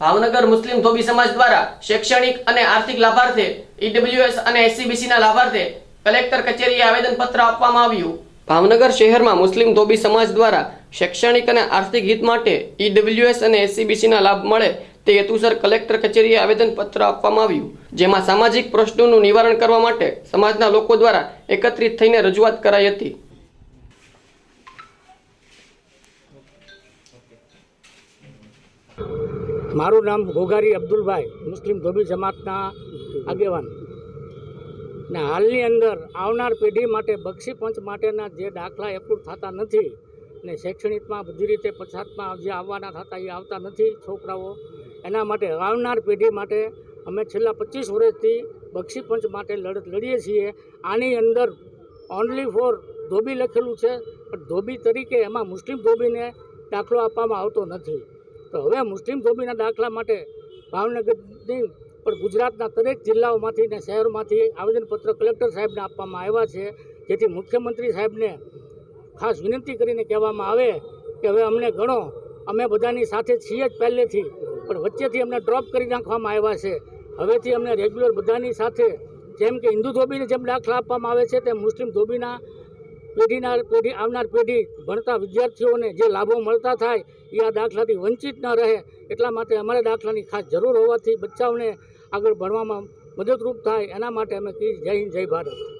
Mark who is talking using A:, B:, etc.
A: ભાવનગર મુસ્લિમ ધોબી સમાજ દ્વારા શૈક્ષણિક અને આર્થિક લાભાર્થે ઈડબ્લ્યુએસ અને એસસીબીસીના લાભાર્થે કલેક્ટર કચેરીએ આવેદનપત્ર આપવામાં આવ્યું. ભાવનગર શહેરમાં મુસ્લિમ ધોબી સમાજ દ્વારા શૈક્ષણિક અને આર્થિક હિત માટે ઈડબ્લ્યુએસ અને એસસીબીસીના લાભ મળે તે હેતુસર કલેક્ટર કચેરીએ આવેદનપત્ર આપવામાં આવ્યું. જેમાં સામાજિક પ્રશ્નોનું નિવારણ કરવા માટે સમાજના લોકો દ્વારા એકત્રિત થઈને રજૂઆત કરાઈ હતી.
B: મારું નામ ઘોઘારી અબ્દુલભાઈ, મુસ્લિમ ધોબી જમાતના આગેવાન. ને હાલની અંદર આવનાર પેઢી માટે બક્ષી પંચ માટેના જે દાખલા એપ્રુવ થતા નથી ને શૈક્ષણિકમાં બધી રીતે પછાતમાં જે આવવાના થતા એ આવતા નથી છોકરાઓ, એના માટે આવનાર પેઢી માટે અમે છેલ્લા પચીસ વર્ષથી બક્ષી પંચ માટે લડત લડીએ છીએ. આની અંદર ઓનલી ફોર ધોબી લખેલું છે, પણ ધોબી તરીકે એમાં મુસ્લિમ ધોબીને દાખલો આપવામાં આવતો નથી. તો હવે મુસ્લિમ ધોબીના દાખલા માટે ભાવનગરની પણ ગુજરાતના દરેક જિલ્લાઓમાંથી ને શહેરોમાંથી આવેદનપત્ર કલેક્ટર સાહેબને આપવામાં આવ્યા છે. જેથી મુખ્યમંત્રી સાહેબને ખાસ વિનંતી કરીને કહેવામાં આવે કે હવે અમને ગણો, અમે બધાની સાથે છીએ જ પહેલેથી, પણ વચ્ચેથી અમને ડ્રોપ કરી નાખવામાં આવ્યા છે. હવેથી અમને રેગ્યુલર બધાની સાથે, જેમ કે હિન્દુ ધોબીને જેમ દાખલા આપવામાં આવે છે, તેમ મુસ્લિમ ધોબીના પેઢીના પેઢી આવનાર પેઢી ભણતા વિદ્યાર્થીઓને જે લાભો મળતા થાય, એ આ દાખલાથી વંચિત ન રહે. એટલા માટે અમારે દાખલાની ખાસ જરૂર હોવાથી બચ્ચાઓને આગળ ભણવામાં મદદરૂપ થાય. એના માટે અમે કહીએ જય હિન્દ, જય ભારત.